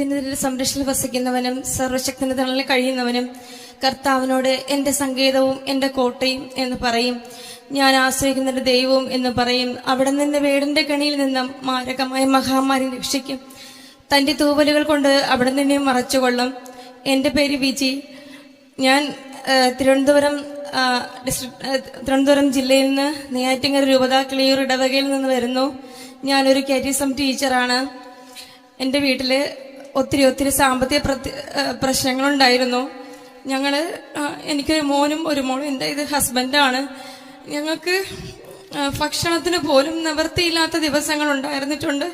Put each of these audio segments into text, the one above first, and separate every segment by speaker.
Speaker 1: അത്യുന്നതിന്റെ സംരക്ഷണം വസിക്കുന്നവനും സർവശക്തിന് തണലിൽ കഴിയുന്നവനും കർത്താവിനോട് എന്റെ സങ്കേതവും എന്റെ കോട്ടയും എന്ന് പറയും. ഞാൻ ആശ്രയിക്കുന്ന ഒരു ദൈവവും എന്ന് പറയും. അവിടെ നിന്ന് വേടിന്റെ കണിയിൽ നിന്നും മാരകമായ മഹാമാരി രക്ഷിക്കും. തന്റെ തൂവലുകൾ കൊണ്ട് അവിടെ നിന്നെ മറച്ചുകൊള്ളും. എന്റെ പേര് വിജി. ഞാൻ തിരുവനന്തപുരം ഡിസ്ട്രിക്ട് തിരുവനന്തപുരം ജില്ലയിൽ നിന്ന് നെയ്യാറ്റിങ്ങര രൂപത കിളിയൂർ ഇടവകയിൽ നിന്ന് വരുന്നു. ഞാനൊരു കാരിസം ടീച്ചറാണ് എന്റെ വീട്ടിൽ ഒത്തിരി ഒത്തിരി സാമ്പത്തിക പ്രശ്നങ്ങളുണ്ടായിരുന്നു. ഞങ്ങൾ എനിക്കൊരു മോനും ഒരു മോളും എന്റെ ഇത് ഹസ്ബൻഡാണ്. ഞങ്ങൾക്ക് ഭക്ഷണത്തിന് പോലും നിവൃത്തിയില്ലാത്ത ദിവസങ്ങൾ ഉണ്ടായിരുന്നിട്ടുണ്ട്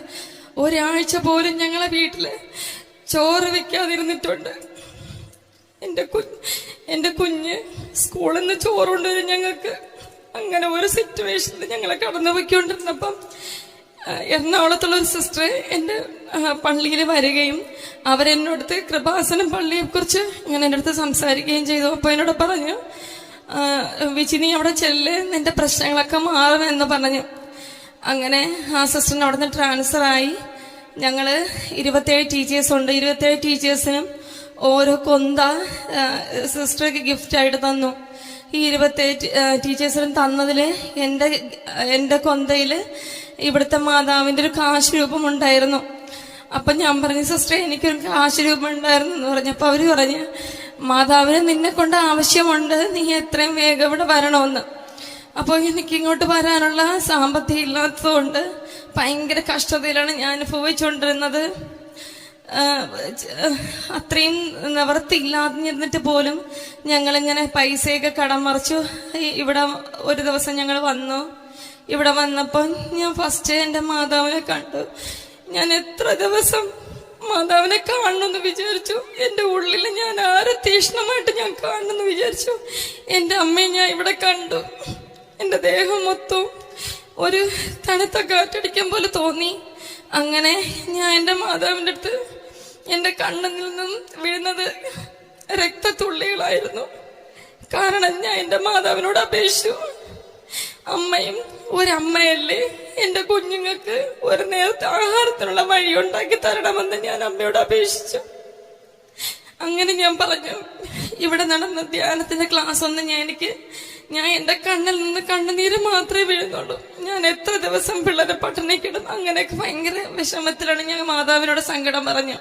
Speaker 1: ഒരാഴ്ച പോലും ഞങ്ങളെ വീട്ടിൽ ചോറ് വെക്കാതിരുന്നിട്ടുണ്ട്. എന്റെ കുഞ്ഞ് എന്റെ കുഞ്ഞ് സ്കൂളിൽ നിന്ന് ചോറ് കൊണ്ടുവരും ഞങ്ങൾക്ക്. അങ്ങനെ ഒരു സിറ്റുവേഷനിൽ ഞങ്ങളെ കടന്നു പോയിക്കൊണ്ടിരുന്നപ്പം എറണാകുളത്തുള്ള ഒരു സിസ്റ്റർ എന്റെ പള്ളിയിൽ വരികയും അവരെന്നോടത്ത് കൃപാസനം പള്ളിയെക്കുറിച്ച് ഇങ്ങനെ എന്റെ അടുത്ത് സംസാരിക്കുകയും ചെയ്തു. അപ്പോൾ എന്നോട് പറഞ്ഞു വിജി നീ അവിടെ ചെല്ല് നിന്റെ പ്രശ്നങ്ങളൊക്കെ മാറുമെന്ന് എന്ന് പറഞ്ഞു. അങ്ങനെ ആ സിസ്റ്ററിന് അവിടെ നിന്ന് ട്രാൻസ്ഫറായി ഞങ്ങൾ ഇരുപത്തേഴ് ടീച്ചേഴ്സ് ഉണ്ട്. ഇരുപത്തേഴ് ടീച്ചേഴ്സിനും ഓരോ കൊന്ത സിസ്റ്റർക്ക് ഗിഫ്റ്റ് ആയിട്ട് തന്നു. ഈ ഇരുപത്തേഴ് ടീച്ചേഴ്സിനും തന്നതിൽ എന്റെ എന്റെ കൊന്തയിൽ ഇവിടുത്തെ മാതാവിന്റെ ഒരു കാശ് രൂപം ഉണ്ടായിരുന്നു അപ്പം ഞാൻ പറഞ്ഞു സിസ്റ്ററെ എനിക്കൊരു കാശ് രൂപം ഉണ്ടായിരുന്നു എന്ന് പറഞ്ഞപ്പോൾ അവർ പറഞ്ഞു മാതാവിന് നിന്നെ കൊണ്ട് ആവശ്യമുണ്ട്. നീ എത്രയും വേഗം ഇവിടെ വരണമെന്ന്. അപ്പോൾ എനിക്ക് ഇങ്ങോട്ട് വരാനുള്ള സാമ്പത്തികം ഇല്ലാത്തതുകൊണ്ട് ഭയങ്കര കഷ്ടതയിലാണ് ഞാൻ അനുഭവിച്ചുകൊണ്ടിരുന്നത്. അത്രയും നിവർത്തി അത്രയും നിവർത്തിയില്ലാതിരുന്നിട്ട് പോലും ഞങ്ങളിങ്ങനെ പൈസയൊക്കെ കടം മറിച്ചു. ഇവിടെ ഒരു ദിവസം ഞങ്ങൾ വന്നു. ഇവിടെ വന്നപ്പോൾ ഞാൻ ഫസ്റ്റ് എന്റെ മാതാവിനെ കണ്ടു. ഞാൻ എത്ര ദിവസം മാതാവിനെ കാണണമെന്ന് വിചാരിച്ചു. എന്റെ ഉള്ളിൽ ഞാൻ ആരെ തീഷ്ണമായിട്ട് ഞാൻ കാണണമെന്ന് വിചാരിച്ചു. എന്റെ അമ്മയെ ഞാൻ ഇവിടെ കണ്ടു. എന്റെ ദേഹം മൊത്തം ഒരു തണുത്ത കാറ്റടിക്കാൻ പോലെ തോന്നി. അങ്ങനെ ഞാൻ എന്റെ മാതാവിന്റെ അടുത്ത് എന്റെ കണ്ണിൽ നിന്നും വീഴുന്നത് രക്തത്തുള്ളികളായിരുന്നു. കാരണം ഞാൻ എന്റെ മാതാവിനോട് അപേക്ഷിച്ചു. അമ്മയും ഒരമ്മയല്ലേ എന്റെ കുഞ്ഞുങ്ങൾക്ക് ഒരു നേരത്തെ ആഹാരത്തിനുള്ള വഴി ഉണ്ടാക്കി തരണമെന്ന് ഞാൻ അമ്മയോട് അപേക്ഷിച്ചു. അങ്ങനെ ഞാൻ പറഞ്ഞു ഇവിടെ നടന്ന ധ്യാനത്തിന്റെ ക്ലാസ് ഒന്ന് ഞാൻ എനിക്ക് ഞാൻ എന്റെ കണ്ണിൽ നിന്ന് കണ്ണുനീര് മാത്രമേ വീഴുന്നുള്ളൂ. ഞാൻ എത്ര ദിവസം പിള്ളേരെ പട്ടിണിക്കിടും അങ്ങനെയൊക്കെ ഭയങ്കര വിഷമത്തിലാണ് ഞാൻ മാതാവിനോട് സങ്കടം പറഞ്ഞു.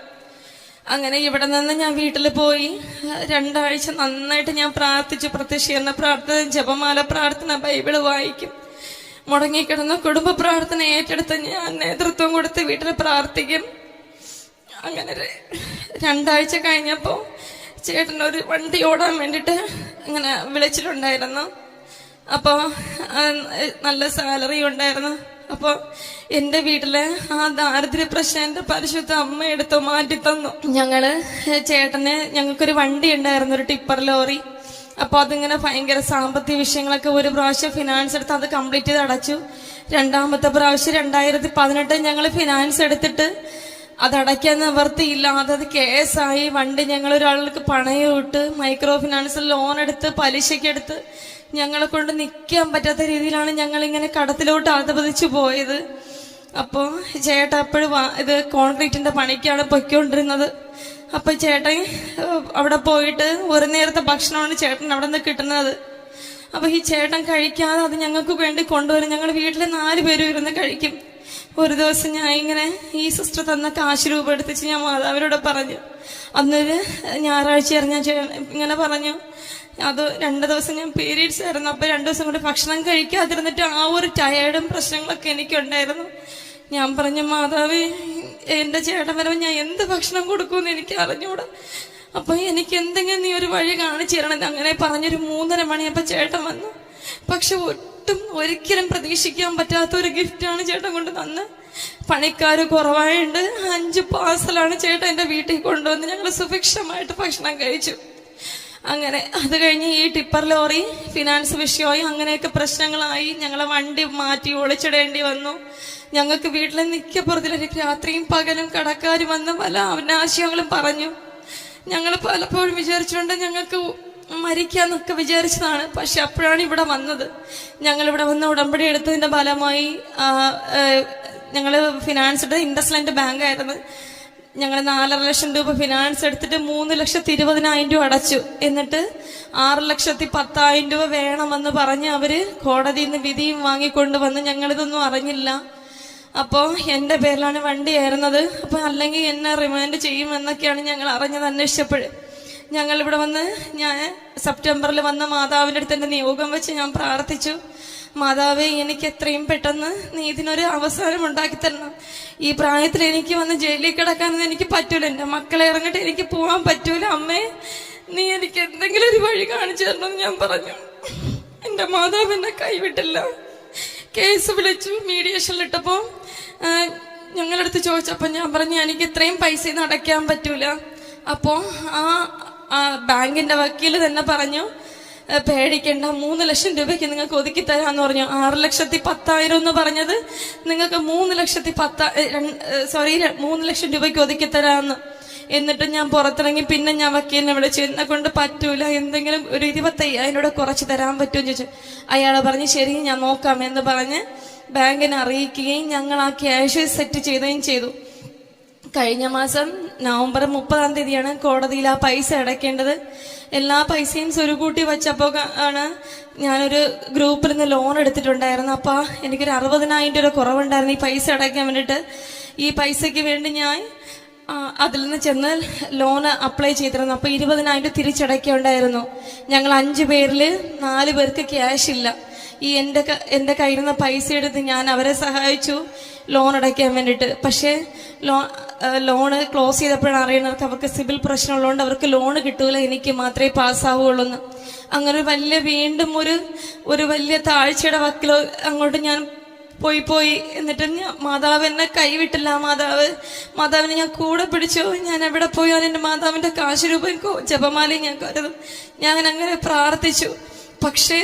Speaker 1: അങ്ങനെ ഇവിടെ നിന്ന് ഞാൻ വീട്ടിൽ പോയി. രണ്ടാഴ്ച നന്നായിട്ട് ഞാൻ പ്രാർത്ഥിച്ചു പ്രത്യക്ഷീകരണ പ്രാർത്ഥന ജപമാല പ്രാർത്ഥന ബൈബിൾ വായിക്കും. മുടങ്ങിക്കിടന്ന കുടുംബ പ്രാർത്ഥന ഏറ്റെടുത്ത് ഞാൻ നേതൃത്വം കൊടുത്ത് വീട്ടിൽ പ്രാർത്ഥിക്കും. അങ്ങനെ രണ്ടാഴ്ച കഴിഞ്ഞപ്പോൾ ചേട്ടൻ ഒരു വണ്ടി ഓടാൻ വേണ്ടിട്ട് ഇങ്ങനെ വിളിച്ചിട്ടുണ്ടായിരുന്നു. അപ്പോ ആ, നല്ല സാലറി ഉണ്ടായിരുന്നു. അപ്പോൾ എന്റെ വീട്ടിൽ ആ ദാരിദ്ര്യ പ്രശ്നം എന്റെ പരിശുദ്ധ അമ്മ എടുത്തു മാറ്റി തന്നു. ഞങ്ങൾ ചേട്ടന് ഞങ്ങൾക്കൊരു വണ്ടി ഉണ്ടായിരുന്നു ഒരു ടിപ്പർ ലോറി. അപ്പൊ അതിങ്ങനെ ഭയങ്കര സാമ്പത്തിക വിഷയങ്ങളൊക്കെ ഒരു പ്രാവശ്യം ഫിനാൻസ് എടുത്ത് അത് കംപ്ലീറ്റ് ചെയ്ത് അടച്ചു. രണ്ടാമത്തെ പ്രാവശ്യം രണ്ടായിരത്തി പതിനെട്ട് ഞങ്ങൾ ഫിനാൻസ് എടുത്തിട്ട് അത് അതടയ്ക്കാൻ നിവർത്തിയില്ലാതെ അത് കേസായി. വണ്ടി ഞങ്ങൾ ഒരാൾക്ക് പണയം ഇട്ട് മൈക്രോ ഫിനാൻസിൽ ലോൺ എടുത്ത് പലിശക്കെടുത്ത് ഞങ്ങളെ കൊണ്ട് നിൽക്കാൻ പറ്റാത്ത രീതിയിലാണ് ഞങ്ങൾ ഇങ്ങനെ കടത്തിലോട്ട് അധപതിച്ചു പോയത്. അപ്പോൾ ചേട്ടാ അപ്പോഴും ഇത് കോൺക്രീറ്റിന്റെ പണിക്കാണ് പൊയ്ക്കൊണ്ടിരുന്നത്. അപ്പൊ ചേട്ടൻ അവിടെ പോയിട്ട് ഒരു നേരത്തെ ഭക്ഷണമാണ് ചേട്ടൻ അവിടെ നിന്ന് കിട്ടുന്നത്. അപ്പൊ ഈ ചേട്ടൻ കഴിക്കാതെ അത് ഞങ്ങൾക്ക് വേണ്ടി കൊണ്ടുവരും. ഞങ്ങൾ വീട്ടിൽ നാല് പേരും ഇരുന്ന് കഴിക്കും. ഒരു ദിവസം ഞാൻ ഇങ്ങനെ ഈ സിസ്റ്റർ തന്ന കാശ് രൂപ എടുത്തിച്ച് ഞാൻ മാതാവിനോട് പറഞ്ഞു. അന്നൊരു ഞായറാഴ്ചയായിരുന്നു ഞാൻ ഇങ്ങനെ പറഞ്ഞു. അത് രണ്ട് ദിവസം ഞാൻ പീരീഡ്സ് ആയിരുന്നു. അപ്പൊ രണ്ടു ദിവസം കൂടി ഭക്ഷണം കഴിക്കാതിരുന്നിട്ട് ആ ഒരു ടയേർഡും പ്രശ്നങ്ങളൊക്കെ എനിക്കുണ്ടായിരുന്നു. ഞാൻ പറഞ്ഞു മാതാവ് എന്റെ ചേട്ടൻ വരുമ്പോൾ ഞാൻ എന്ത് ഭക്ഷണം കൊടുക്കുമെന്ന് എനിക്ക് അറിഞ്ഞൂടാ. അപ്പൊ എനിക്ക് എന്തെങ്കിലും നീ ഒരു വഴി കാണിച്ചു തരണം അങ്ങനെ പറഞ്ഞൊരു മൂന്നര മണിയപ്പോ ചേട്ടൻ വന്നു. പക്ഷെ ഒട്ടും ഒരിക്കലും പ്രതീക്ഷിക്കാൻ പറ്റാത്ത ഒരു ഗിഫ്റ്റാണ് ചേട്ടൻ കൊണ്ട് തന്ന്. പണിക്കാർ കുറവായുണ്ട് അഞ്ച് പാർസലാണ് ചേട്ടൻ എന്റെ വീട്ടിൽ കൊണ്ടുവന്ന് ഞങ്ങൾ സുഭിക്ഷമായിട്ട് ഭക്ഷണം കഴിച്ചു. അങ്ങനെ അത് കഴിഞ്ഞ് ഈ ടിപ്പർ ലോറി ഫിനാൻസ് വിഷയമായി അങ്ങനെയൊക്കെ പ്രശ്നങ്ങളായി ഞങ്ങളെ വണ്ടി മാറ്റി ഒളിച്ചിടേണ്ടി വന്നു. ഞങ്ങൾക്ക് വീട്ടിൽ നിൽക്കപ്പുറത്തിലേക്ക് രാത്രിയും പകലും കടക്കാർ വന്ന് പല അവനാശയങ്ങളും പറഞ്ഞു. ഞങ്ങൾ പലപ്പോഴും വിചാരിച്ചുകൊണ്ട് ഞങ്ങൾക്ക് മരിക്കാന്നൊക്കെ വിചാരിച്ചതാണ്. പക്ഷെ അപ്പോഴാണ് ഇവിടെ വന്നത്. ഞങ്ങൾ ഇവിടെ വന്ന് ഉടമ്പടി എടുത്തതിന്റെ ഫലമായി ഞങ്ങൾ ഫിനാൻസിന്റെ ഇൻഡസ്ലൻഡ് ബാങ്ക് ആയിരുന്നു ഞങ്ങൾ നാലര ലക്ഷം രൂപ ഫിനാൻസ് എടുത്തിട്ട് മൂന്ന് ലക്ഷത്തി ഇരുപതിനായിരം രൂപ അടച്ചു. എന്നിട്ട് ആറ് ലക്ഷത്തി പത്തായിരം രൂപ വേണമെന്ന് പറഞ്ഞ് അവർ കോടതിയിൽ നിന്ന് വിധിയും വാങ്ങിക്കൊണ്ടുവന്ന് ഞങ്ങളിതൊന്നും അറിഞ്ഞില്ല. അപ്പോൾ എന്റെ പേരിലാണ് വണ്ടി ആയിരുന്നത് അപ്പോൾ അല്ലെങ്കിൽ എന്നെ റിമാൻഡ് ചെയ്യുമെന്നൊക്കെയാണ് ഞങ്ങൾ അറിഞ്ഞത് അന്വേഷിച്ചപ്പോൾ ഞങ്ങൾ ഇവിടെ വന്ന് ഞാൻ സെപ്റ്റംബറിൽ വന്ന മാതാവിന്റെ അടുത്ത് എന്റെ നിയോഗം വെച്ച് ഞാൻ പ്രാർത്ഥിച്ചു. മാതാവേ എനിക്ക് എത്രയും പെട്ടെന്ന് നീ ഇതിനൊരു അവസരം ഉണ്ടാക്കി തരണം. ഈ പ്രായത്തിൽ എനിക്ക് വന്ന് ജയിലിൽ കിടക്കാനൊന്നും എനിക്ക് പറ്റൂല. എന്റെ മക്കളെ ഇറങ്ങിട്ട് എനിക്ക് പോകാൻ പറ്റൂല. അമ്മേ നീ എനിക്ക് എന്തെങ്കിലും ഒരു വഴി കാണിച്ചു തരണമെന്ന് ഞാൻ പറഞ്ഞു. എന്റെ മാതാവ് എന്നെ കൈവിട്ടില്ല. കേസ് വിളിച്ചു മീഡിയേഷനിലിട്ടപ്പോ അടുത്ത് ചോദിച്ചപ്പോൾ ഞാൻ പറഞ്ഞു എനിക്ക് ഇത്രയും പൈസ ഒന്നും അടയ്ക്കാൻ പറ്റൂല. അപ്പോൾ ആ ബാങ്കിന്റെ വക്കീൽ തന്നെ പറഞ്ഞു പേടിക്കേണ്ട മൂന്ന് ലക്ഷം രൂപയ്ക്ക് നിങ്ങൾക്ക് ഒതുക്കി തരാമെന്ന് പറഞ്ഞു. ആറ് ലക്ഷത്തി പത്തായിരം എന്ന് പറഞ്ഞത് നിങ്ങൾക്ക് മൂന്ന് ലക്ഷത്തി പത്ത സോറി മൂന്ന് ലക്ഷം രൂപയ്ക്ക് ഒതുക്കി തരാമെന്ന് എന്നിട്ട് ഞാൻ പുറത്തിറങ്ങി പിന്നെ ഞാൻ വക്കീലിനെ വിളിച്ചു എന്നെ കൊണ്ട് പറ്റൂല എന്തെങ്കിലും ഒരു ഇരുപത്തയ്യായിരം രൂപ കുറച്ച് തരാൻ പറ്റുമെന്ന് ചോദിച്ചു. അയാൾ പറഞ്ഞ് ശരി ഞാൻ നോക്കാം എന്ന് പറഞ്ഞ് ബാങ്കിനെ അറിയിക്കുകയും ഞങ്ങൾ ആ ക്യാഷ് സെറ്റ് ചെയ്യുകയും ചെയ്തു. കഴിഞ്ഞ മാസം നവംബർ മുപ്പതാം തീയതിയാണ് കോടതിയിൽ ആ പൈസ അടയ്ക്കേണ്ടത്. എല്ലാ പൈസയും സ്വരുകൂട്ടി വെച്ചപ്പോൾ ആണ് ഞാനൊരു ഗ്രൂപ്പിൽ നിന്ന് ലോൺ എടുത്തിട്ടുണ്ടായിരുന്നു അപ്പോൾ എനിക്കൊരു അറുപതിനായിരം രൂപ കുറവുണ്ടായിരുന്നു ഈ പൈസ അടയ്ക്കാൻ വേണ്ടിയിട്ട്. ഈ പൈസയ്ക്ക് വേണ്ടി ഞാൻ അതിൽ നിന്ന് ചെന്ന് ലോൺ അപ്ലൈ ചെയ്തിരുന്നു. അപ്പോൾ ഇരുപതിനായിരം തിരിച്ചടയ്ക്കുണ്ടായിരുന്നു ഞങ്ങൾ അഞ്ച് പേരിൽ നാല് പേർക്ക് ക്യാഷ് ഇല്ല. ഈ എന്റെ എന്റെ കയ്യിൽ നിന്ന് പൈസ എടുത്ത് ഞാൻ അവരെ സഹായിച്ചു. ലോൺ അടയ്ക്കാൻ വേണ്ടിയിട്ട്. പക്ഷേ ലോ ലോണ് ക്ലോസ് ചെയ്തപ്പോഴാണ് അറിയുന്നത് അവർക്ക് സിവിൽ പ്രശ്നമുള്ളതുകൊണ്ട് അവർക്ക് ലോണ് കിട്ടൂല. എനിക്ക് മാത്രമേ പാസ്സാവുള്ളൂ എന്ന് അങ്ങനെ വലിയ വീണ്ടും ഒരു ഒരു വലിയ താഴ്ചയുടെ വക്കിലോ അങ്ങോട്ട് ഞാൻ പോയി പോയി. എന്നിട്ട് മാതാവ് എന്നെ കൈവിട്ടില്ല. മാതാവ് മാതാവിനെ ഞാൻ കൂടെ പിടിച്ചു. ഞാൻ എവിടെ പോയാലും എന്റെ മാതാവിന്റെ കാശ് രൂപം ജപമാലയും ഞാൻ കരുതും. ഞാൻ അങ്ങനെ പ്രാർത്ഥിച്ചു. പക്ഷേ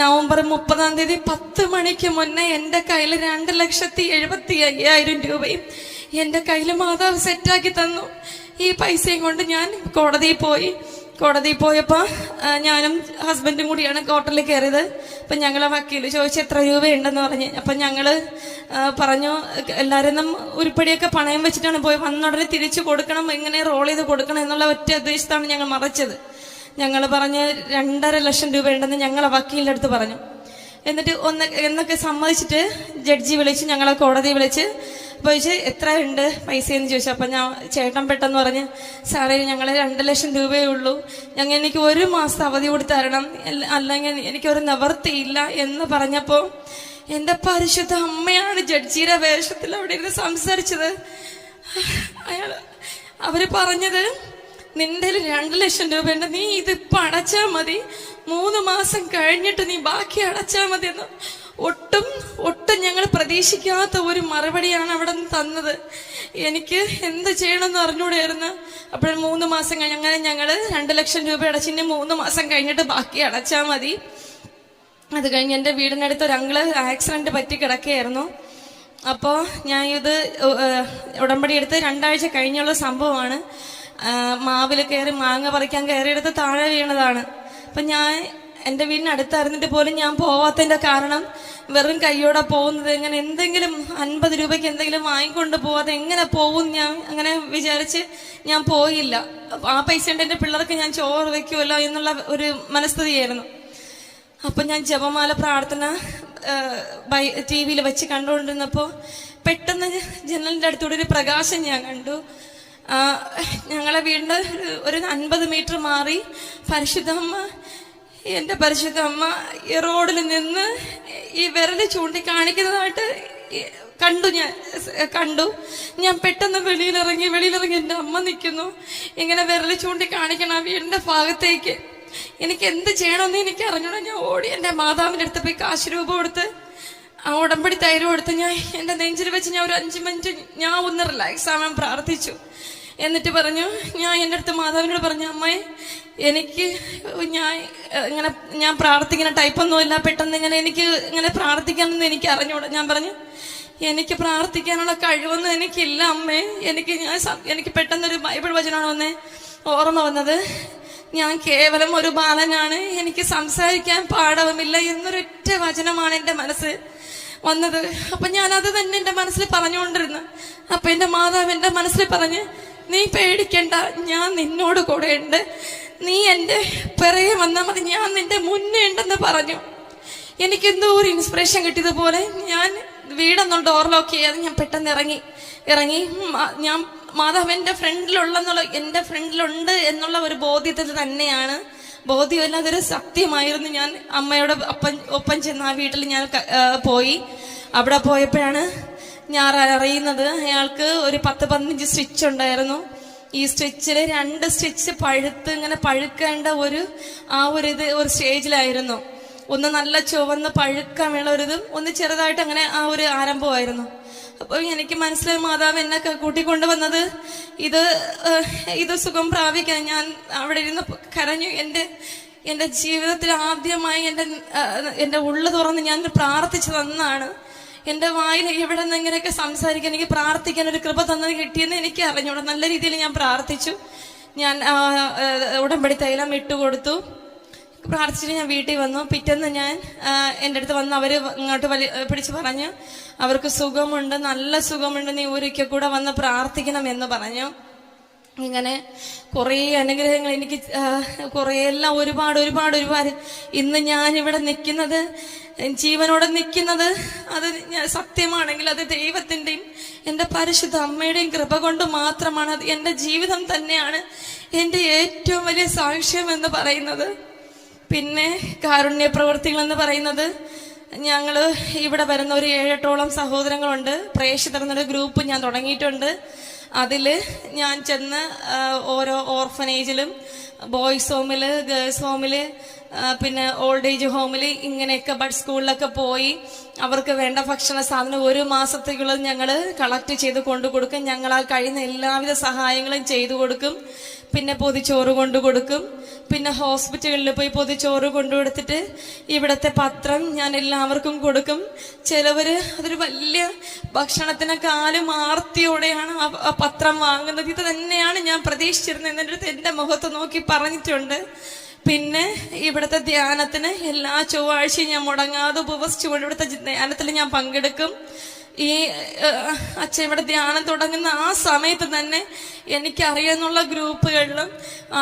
Speaker 1: നവംബർ മുപ്പതാം തീയതി പത്ത് മണിക്ക് മുന്നേ എന്റെ കയ്യിൽ രണ്ട് ലക്ഷത്തി എഴുപത്തി അയ്യായിരം രൂപയും എന്റെ കയ്യിൽ മാതാവ് സെറ്റാക്കി തന്നു. ഈ പൈസയും കൊണ്ട് ഞാൻ കോടതിയിൽ പോയി. കോടതിയിൽ പോയപ്പോൾ ഞാനും ഹസ്ബൻഡും കൂടിയാണ് കോർട്ടിൽ കയറിയത്. അപ്പം ഞങ്ങളെ വക്കീൽ ചോദിച്ചു എത്ര രൂപയുണ്ടെന്ന് പറഞ്ഞ്. അപ്പം ഞങ്ങൾ പറഞ്ഞു എല്ലാവരും നം ഉരുപ്പടിയൊക്കെ പണയം വെച്ചിട്ടാണ് പോയി. വന്നുടനെ തിരിച്ചു കൊടുക്കണം എങ്ങനെ റോൾ ചെയ്ത് കൊടുക്കണം എന്നുള്ള ഒറ്റ ഉദ്ദേശത്താണ് ഞങ്ങൾ മറച്ചത്. ഞങ്ങൾ പറഞ്ഞ് രണ്ടര ലക്ഷം രൂപ ഉണ്ടെന്ന് ഞങ്ങളെ വക്കീലിന്റെ അടുത്ത് പറഞ്ഞു. എന്നിട്ട് ഒന്ന് എന്നൊക്കെ സമ്മതിച്ചിട്ട് ജഡ്ജി വിളിച്ച് ഞങ്ങളെ കോടതി വിളിച്ച് അപ്പോൾ ചോദിച്ചു എത്ര ഉണ്ട് പൈസ എന്ന് ചോദിച്ചു. അപ്പം ഞാൻ ചേട്ടൻ പെട്ടെന്ന് പറഞ്ഞ് സാറേ ഞങ്ങൾ രണ്ട് ലക്ഷം രൂപയേ ഉള്ളൂ. ഞങ്ങൾ എനിക്ക് ഒരു മാസം അവധി കൊടുത്ത് തരണം അല്ല- അല്ലെങ്കിൽ എനിക്കൊരു നിവർത്തിയില്ല എന്ന് പറഞ്ഞപ്പോൾ എന്റെ പരിശുദ്ധ അമ്മയാണ് ജഡ്ജിയുടെ വേഷത്തിൽ അവിടെ ഇരുന്ന് സംസാരിച്ചത്. അയാൾ അവർ പറഞ്ഞത് നിന്റെ രണ്ടു ലക്ഷം രൂപയുണ്ട്. നീ ഇതിപ്പോ അടച്ചാ മതി. മൂന്ന് മാസം കഴിഞ്ഞിട്ട് നീ ബാക്കി അടച്ചാ മതി എന്ന് ഒട്ടും ഒട്ടും ഞങ്ങൾ പ്രതീക്ഷിക്കാത്ത ഒരു മറുപടിയാണ് അവിടെ നിന്ന് തന്നത്. എനിക്ക് എന്ത് ചെയ്യണമെന്ന് അറിഞ്ഞുകൂടെയായിരുന്നു അപ്പോൾ മൂന്ന് മാസം കഴിഞ്ഞ് അങ്ങനെ ഞങ്ങൾ രണ്ട് ലക്ഷം രൂപ അടച്ചിന് മൂന്ന് മാസം കഴിഞ്ഞിട്ട് ബാക്കി അടച്ചാ മതി. അത് കഴിഞ്ഞ് എന്റെ വീടിനടുത്ത് ഒരു അങ്കിൾ ആക്സിഡന്റ് പറ്റി കിടക്കുകയായിരുന്നു. അപ്പോൾ ഞാൻ ഇത് ഉടമ്പടി എടുത്ത് രണ്ടാഴ്ച കഴിഞ്ഞുള്ള സംഭവമാണ്. മാവിൽ കയറി മാങ്ങ പറിക്കാൻ കയറിയെടുത്ത് താഴെ വീണതാണ്. അപ്പം ഞാൻ എന്റെ വീടിനടുത്തായിരുന്നിട്ട് പോലും ഞാൻ പോവാത്തതിന്റെ കാരണം വെറും കൈയോടെ പോകുന്നത് എങ്ങനെ എന്തെങ്കിലും അൻപത് രൂപയ്ക്ക് എന്തെങ്കിലും വാങ്ങിക്കൊണ്ട് പോവാതെ എങ്ങനെ പോകും ഞാൻ അങ്ങനെ വിചാരിച്ച് ഞാൻ പോയില്ല. ആ പൈസ ഉണ്ട് എന്റെ പിള്ളേർക്ക് ഞാൻ ചോറ് വെക്കുമല്ലോ എന്നുള്ള ഒരു മനസ്ഥിതിയായിരുന്നു. അപ്പൊ ഞാൻ ജപമാല പ്രാർത്ഥന ടി വിയിൽ വെച്ച് കണ്ടുകൊണ്ടിരുന്നപ്പോൾ പെട്ടെന്ന് ജനലിന്റെ അടുത്തൂടെ ഒരു പ്രകാശം ഞാൻ കണ്ടു. ഞങ്ങളെ വീടിന്റെ ഒരു- അൻപത് മീറ്റർ മാറി പരിശുദ്ധ അമ്മ എന്റെ പരിശുദ്ധ അമ്മ ഈ റോഡിൽ നിന്ന് ഈ വിരൽ ചൂണ്ടിക്കാണിക്കുന്നതായിട്ട് കണ്ടു ഞാൻ കണ്ടു. ഞാൻ പെട്ടെന്ന് വെളിയിലിറങ്ങി വെളിയിലിറങ്ങി എന്റെ അമ്മ നിൽക്കുന്നു. ഇങ്ങനെ വിരൽ ചൂണ്ടിക്കാണിക്കണം ആ വീടിന്റെ ഭാഗത്തേക്ക്. എനിക്ക് എന്ത് ചെയ്യണമെന്ന് എനിക്ക് അറിഞ്ഞോളാം ഞാൻ ഓടി എന്റെ മാതാവിന്റെ അടുത്ത് പോയി കാശ് രൂപ കൊടുത്ത് ആ ഉടമ്പടി തൈര് കൊടുത്ത് ഞാൻ എന്റെ നെഞ്ചിൽ വെച്ച് ഞാൻ ഒരു അഞ്ച് മിനിറ്റ് ഞാൻ ഒന്ന് റിലാക്സ് ആവാൻ പ്രാർത്ഥിച്ചു. എന്നിട്ട് പറഞ്ഞു ഞാൻ എന്റെ അടുത്ത് മാതാവിനോട് പറഞ്ഞു അമ്മയെ എനിക്ക് ഞാൻ ഇങ്ങനെ ഞാൻ പ്രാർത്ഥിക്കുന്ന ടൈപ്പൊന്നുമില്ല പെട്ടെന്ന് ഇങ്ങനെ എനിക്ക് ഇങ്ങനെ പ്രാർത്ഥിക്കാമെന്ന് എനിക്ക് അറിഞ്ഞൂടാ. ഞാൻ പറഞ്ഞു എനിക്ക് പ്രാർത്ഥിക്കാനുള്ള കഴിവൊന്നും എനിക്കില്ല അമ്മേ. എനിക്ക് ഞാൻ എനിക്ക് പെട്ടെന്നൊരു ബൈബിൾ വചനമാണ് വന്നേ ഓർമ്മ വന്നത്. ഞാൻ കേവലം ഒരു ബാലനാണ്. എനിക്ക് സംസാരിക്കാൻ പാടവുമില്ല എന്നൊരൊറ്റ വചനമാണ് എന്റെ മനസ്സ്. വന്നത്. അപ്പൊ ഞാൻ അത് തന്നെ എന്റെ മനസ്സിൽ പറഞ്ഞുകൊണ്ടിരുന്നു. അപ്പൊ എന്റെ മാതാവ് എന്റെ മനസ്സിൽ പറഞ്ഞ് നീ പേടിക്കണ്ട ഞാൻ നിന്നോട് കൂടെ ഉണ്ട് നീ എന്റെ പിറകെ വന്നാൽ മതി ഞാൻ നിന്റെ മുന്നേ ഉണ്ടെന്ന് പറഞ്ഞു. എനിക്ക് എന്തോ ഒരു ഇൻസ്പിറേഷൻ കിട്ടിയതുപോലെ ഞാൻ വീടൊന്നും ലോക്ക് ചെയ്യാതെ ഞാൻ പെട്ടെന്ന് ഇറങ്ങി. ഇറങ്ങി ഞാൻ മാധവന്റെ എന്റെ ഫ്രണ്ടിലുള്ളെന്നുള്ള എന്റെ ഫ്രണ്ടിലുണ്ട് എന്നുള്ള ഒരു ബോധ്യത്തിൽ തന്നെയാണ് ബോധ്യമല്ല അതൊരു സത്യമായിരുന്നു ഞാൻ അമ്മയോട് അപ്പൻ ഒപ്പം ചെന്ന് ആ വീട്ടിൽ ഞാൻ പോയി. അവിടെ പോയപ്പോഴാണ് ഞാൻ അറിയുന്നത് അയാൾക്ക് ഒരു പത്ത് പതിനഞ്ച് സ്റ്റിച്ച് ഉണ്ടായിരുന്നു. ഈ സ്റ്റിച്ചിൽ രണ്ട് സ്റ്റിച്ച് പഴുത്ത് ഇങ്ങനെ പഴുക്കേണ്ട ഒരു ആ ഒരു ഇത് ഒരു സ്റ്റേജിലായിരുന്നു. ഒന്ന് നല്ല ചുവന്ന് പഴുക്കാൻ വേണ്ട ഒരു ഇതും ഒന്ന് ചെറുതായിട്ട് അങ്ങനെ ആ ഒരു ആരംഭമായിരുന്നു. അപ്പോൾ എനിക്ക് മനസ്സിലായി മാതാവ് എന്നെ കൂട്ടിക്കൊണ്ടുവന്നത് ഇത് ഇത് സുഖം പ്രാപിക്കാൻ ഞാൻ അവിടെ ഇരുന്ന് കരഞ്ഞു. എന്റെ എന്റെ ജീവിതത്തിൽ ആദ്യമായി എന്റെ എന്റെ ഉള്ളു തുറന്ന് ഞാൻ പ്രാർത്ഥിച്ചു തന്നാണ് എന്റെ വായിൽ എവിടെ നിന്ന് ഇങ്ങനെയൊക്കെ സംസാരിക്കാൻ എനിക്ക് പ്രാർത്ഥിക്കാൻ ഒരു കൃപ തന്നത് കിട്ടിയെന്ന് എനിക്ക് അറിഞ്ഞൂടെ. നല്ല രീതിയിൽ ഞാൻ പ്രാർത്ഥിച്ചു. ഞാൻ ഉടമ്പടി തൈലം ഇട്ടുകൊടുത്തു. പ്രാർത്ഥിച്ചിട്ട് ഞാൻ വീട്ടിൽ വന്നു. പിറ്റേന്ന് ഞാൻ എന്റെ അടുത്ത് വന്ന് അവർ ഇങ്ങോട്ട് വലി പിടിച്ച് പറഞ്ഞു അവർക്ക് സുഖമുണ്ട് നല്ല സുഖമുണ്ട്. നീ ഒരിക്കൽ കൂടെ വന്ന് പ്രാർത്ഥിക്കണം എന്ന് പറഞ്ഞു. ഇങ്ങനെ കുറേ അനുഗ്രഹങ്ങൾ എനിക്ക് കുറേ എല്ലാം ഒരുപാട് ഒരുപാട് ഒരുപാട്. ഇന്ന് ഞാൻ ഇവിടെ നിൽക്കുന്നത് ജീവനോടെ നിൽക്കുന്നത് അത് സത്യമാണെങ്കിൽ അത് ദൈവത്തിന്റെയും എന്റെ പരിശുദ്ധ അമ്മയുടെയും കൃപ കൊണ്ട് മാത്രമാണ്. അത് എന്റെ ജീവിതം തന്നെയാണ്. എന്റെ ഏറ്റവും വലിയ സാക്ഷ്യം എന്ന് പറയുന്നത്. പിന്നെ കാരുണ്യ പ്രവർത്തികൾ എന്ന് പറയുന്നത് ഞങ്ങൾ ഇവിടെ വരുന്ന ഒരു ഏഴെട്ടോളം സഹോദരങ്ങളുണ്ട്. പ്രേക്ഷിതർ എന്നൊരു ഗ്രൂപ്പ് ഞാൻ തുടങ്ങിയിട്ടുണ്ട്. അതിൽ ഞാൻ ചെന്ന് ഓരോ ഓർഫനേജിലും ബോയ്സ് ഹോമിൽ ഗേൾസ് ഹോമിൽ പിന്നെ ഓൾഡ് ഏജ് ഹോമിൽ ഇങ്ങനെയൊക്കെ ബഡ് സ്കൂളിലൊക്കെ പോയി അവർക്ക് വേണ്ട ഭക്ഷണ സാധനം ഒരു മാസത്തേക്കുള്ളത് ഞങ്ങൾ കളക്ട് ചെയ്ത് കൊണ്ടു കൊടുക്കും ഞങ്ങളാൽ കഴിയുന്ന എല്ലാവിധ സഹായങ്ങളും ചെയ്തു കൊടുക്കും. പിന്നെ പൊതിച്ചോറ് കൊണ്ടു കൊടുക്കും. പിന്നെ ഹോസ്പിറ്റലിൽ പോയി പൊതിച്ചോറ് കൊണ്ടു കൊടുത്തിട്ട് ഇവിടുത്തെ പത്രം ഞാൻ എല്ലാവർക്കും കൊടുക്കും. ചിലവർ അതൊരു വലിയ ഭക്ഷണത്തിനെക്കാളും ആർത്തിയോടെയാണ് ആ പത്രം വാങ്ങുന്നത്. ഇത് തന്നെയാണ് ഞാൻ പ്രതീക്ഷിച്ചിരുന്നത്. എന്റെ എന്റെ മുഖത്ത് നോക്കി പറഞ്ഞിട്ടുണ്ട്. പിന്നെ ഇവിടുത്തെ ധ്യാനത്തിന് എല്ലാ ചൊവ്വാഴ്ചയും ഞാൻ മുടങ്ങാതെ ഉപവസിച്ചുകൊണ്ട് ഇവിടുത്തെ ധ്യാനത്തിൽ ഞാൻ പങ്കെടുക്കും. ഈ അച്ഛൻ ഇവിടെ ധ്യാനം തുടങ്ങുന്ന ആ സമയത്ത് തന്നെ എനിക്കറിയാന്നുള്ള ഗ്രൂപ്പുകളിലും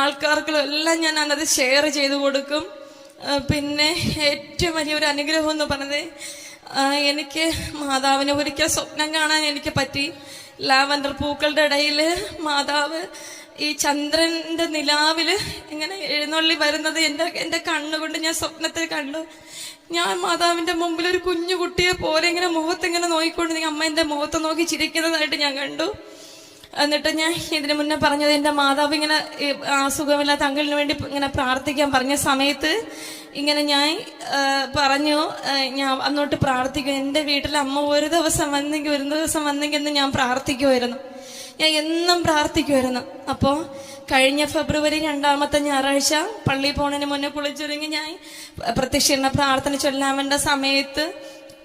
Speaker 1: ആൾക്കാർക്കും എല്ലാം ഞാൻ അന്നത് ഷെയർ ചെയ്തു കൊടുക്കും. പിന്നെ ഏറ്റവും വലിയൊരു അനുഗ്രഹം എന്ന് പറഞ്ഞത് എനിക്ക് മാതാവിനെ ഒരിക്കൽ സ്വപ്നം കാണാൻ എനിക്ക് പറ്റി. ലാവൻഡർ പൂക്കളുടെ ഇടയിൽ മാതാവ് ഈ ചന്ദ്രന്റെ നിലാവിൽ ഇങ്ങനെ എഴുന്നള്ളി വരുന്നത് എന്റെ എന്റെ കണ്ണുകൊണ്ട് ഞാൻ സ്വപ്നത്തിൽ കണ്ടു. ഞാൻ മാതാവിന്റെ മുമ്പിൽ ഒരു കുഞ്ഞു കുട്ടിയെ പോലെ ഇങ്ങനെ മുഖത്ത് ഇങ്ങനെ നോക്കിക്കൊണ്ട് അമ്മ എന്റെ മുഖത്ത് നോക്കി ചിരിക്കുന്നതായിട്ട് ഞാൻ കണ്ടു. എന്നിട്ട് ഞാൻ ഇതിനു മുന്നേ പറഞ്ഞത് എന്റെ മാതാവ് ഇങ്ങനെ അസുഖമില്ല അസുഖമില്ലാത്ത അങ്കിളിന് വേണ്ടി ഇങ്ങനെ പ്രാർത്ഥിക്കാൻ പറഞ്ഞ സമയത്ത് ഇങ്ങനെ ഞാൻ പറഞ്ഞു ഞാൻ അന്നോട്ട് പ്രാർത്ഥിക്കും. എന്റെ വീട്ടിൽ അമ്മ ഒരു ദിവസം വന്നെങ്കിൽ ഒരു ദിവസം വന്നെങ്കിൽ എന്ന് ഞാൻ പ്രാർത്ഥിക്കുമായിരുന്നു ഞാൻ എന്നും പ്രാർത്ഥിക്കുമായിരുന്നു അപ്പോൾ കഴിഞ്ഞ ഫെബ്രുവരി രണ്ടാമത്തെ ഞായറാഴ്ച പള്ളി പോണതിന് മുന്നേ കുളിച്ചൊരുങ്ങി ഞാൻ പ്രത്യക്ഷീകരണ പ്രാർത്ഥന ചൊല്ലാൻ സമയത്ത്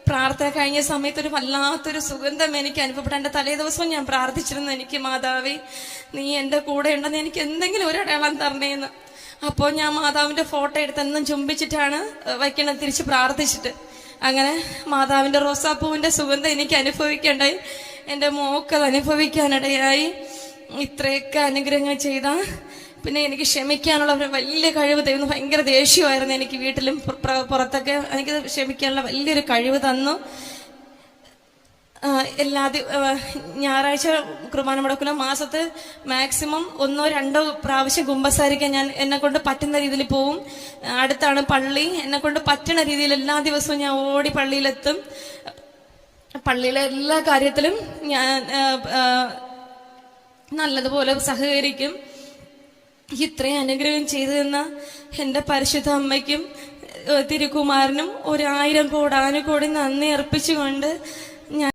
Speaker 1: പ്രാർത്ഥന കഴിഞ്ഞ സമയത്ത് ഒരു വല്ലാത്തൊരു സുഗന്ധം എനിക്ക് അനുഭവപ്പെട്ട എന്റെ തലേ ദിവസവും ഞാൻ പ്രാർത്ഥിച്ചിരുന്നു. എനിക്ക് മാതാവി നീ എന്റെ കൂടെ ഉണ്ടെന്ന് എനിക്ക് എന്തെങ്കിലും ഒരു അടയാളം തരണേന്ന്. അപ്പോൾ ഞാൻ മാതാവിന്റെ ഫോട്ടോ എടുത്ത് എന്നും ചുംബിച്ചിട്ടാണ് വയ്ക്കണത് തിരിച്ച് പ്രാർത്ഥിച്ചിട്ട്. അങ്ങനെ മാതാവിന്റെ റോസാപ്പൂവിന്റെ സുഗന്ധം എനിക്ക് അനുഭവിക്കേണ്ടായി. എന്റെ മോക്കത് അനുഭവിക്കാനിടയായി. ഇത്രയൊക്കെ അനുഗ്രഹങ്ങൾ ചെയ്ത. പിന്നെ എനിക്ക് ക്ഷമിക്കാനുള്ള ഒരു വലിയ കഴിവ് തരുന്നു. ഭയങ്കര ദേഷ്യമായിരുന്നു എനിക്ക് വീട്ടിലും പുറ- പുറ- പുറത്തൊക്കെ എനിക്ക് ക്ഷമിക്കാനുള്ള വലിയൊരു കഴിവ് തന്നു. എല്ലാ ഞായറാഴ്ച കുർബാന മുടക്കുന്ന മാസത്ത് മാക്സിമം ഒന്നോ രണ്ടോ പ്രാവശ്യം കുമ്പസാരിക്കാൻ ഞാൻ എന്നെ കൊണ്ട് പറ്റുന്ന രീതിയിൽ പോവും. അടുത്താണ് പള്ളി. എന്നെ കൊണ്ട് പറ്റുന്ന രീതിയിൽ എല്ലാ ദിവസവും ഞാൻ ഓടി പള്ളിയിലെത്തും. പള്ളിയിലെ എല്ലാ കാര്യത്തിലും ഞാൻ നല്ലതുപോലെ സഹകരിക്കും. ഇത്രയും അനുഗ്രഹം ചെയ്തു തന്ന എന്റെ പരിശുദ്ധ അമ്മയ്ക്കും തിരുക്കുമാരനും ഒരായിരം കോടാനുകൂടി നന്ദി അർപ്പിച്ചുകൊണ്ട്